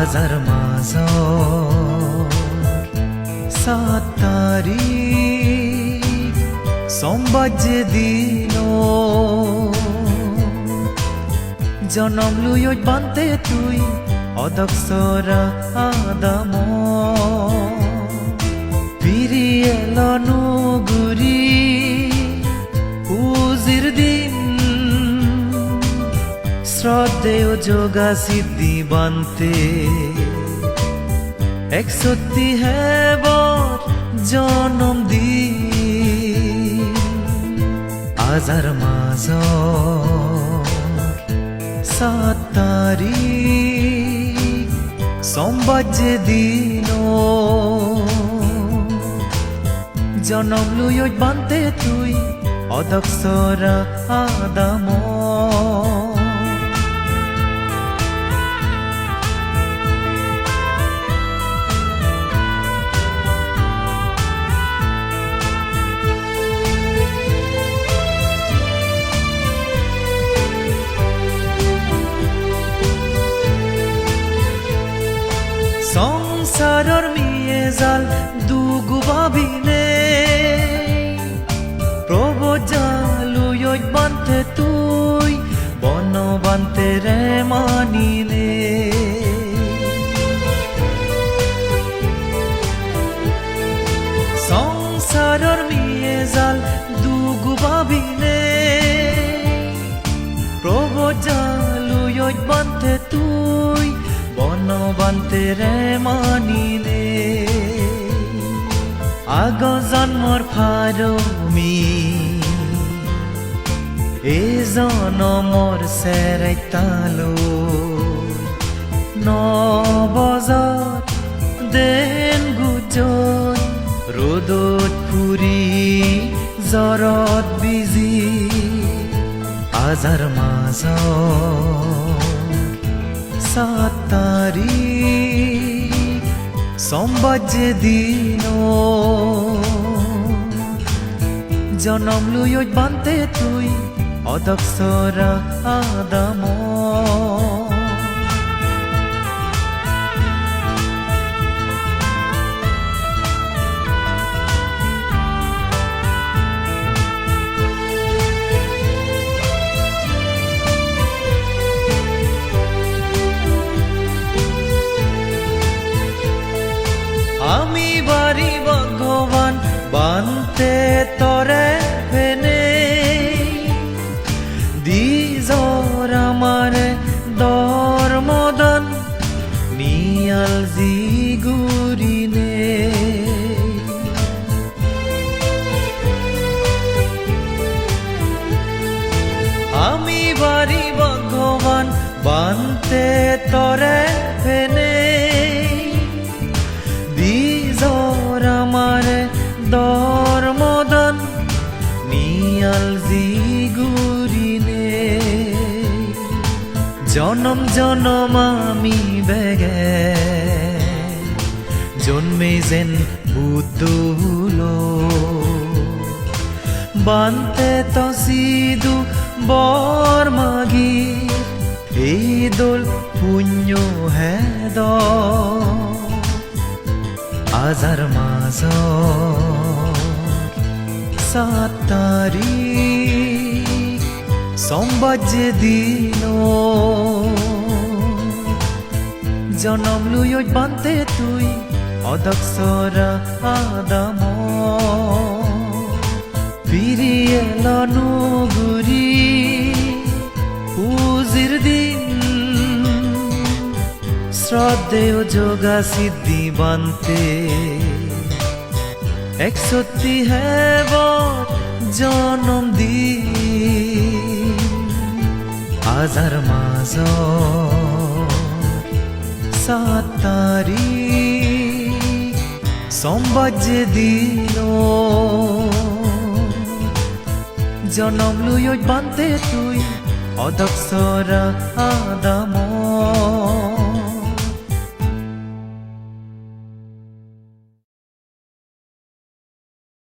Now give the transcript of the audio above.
আজার মাজ সাত তারিখ সোমবার দিন জনম লুই বান্তে তুই অদক্ষরা আদাম শ্রদ্ধেয় যোগা সিদ্ধি বানতে। এক সত্যি হেবর জনম দি আজার মাজ সাত তারিখ সোমবার যে দিন। জনম লুই বানতে তুই অদক্ষরা আদাম সংসারর মিয়ে জাল দুগু ভাবিনে প্রভ জালুই তুই বন বানতে রে মানিনে সংসারর মিয়ে জাল দুগু ভাবিনে প্রভ জালুই বানতে তুই বন বানতে রে মানিলে। আগ জন্মর ফারমি এ জনমর সেরাই তালো। নবজত দেন গুজন রোদত ফুরি জরত বিজি আজার মাজত। সাত তারিখ সোমবার যে দিন জনম লুই বান্তে তুই অদক্ষরা আদাম বাড়ি ভগবান, বানতে তরে ফেনে। দিজর আমার দর মদন নিয়াল জি গুরিনে আমি বাড়ি ভগবান, বানতে তরে ফেনে। নিয়াল জি গুরিনে জনম জনম আমি বেগে জন্মে যেন বুদ্ধুলো। বানতে তো সিধু বর মাগি এই দোল পুণ্য হেদ। আজার মাজ সাত তারিখ সোমবার দিন জনম লুই বানতে তুই অদক্ষরা আদাম ফিরিয়ে লনু গুরি উজির দিন শ্রদ্ধেয় যোগা সিদ্ধি বানতে এক সত্যি জনম দি আজার মাজ সাত তারিখ, সোমবার যে দিন। জনম লুই বানতে তুই অদক্ষরা আদাম।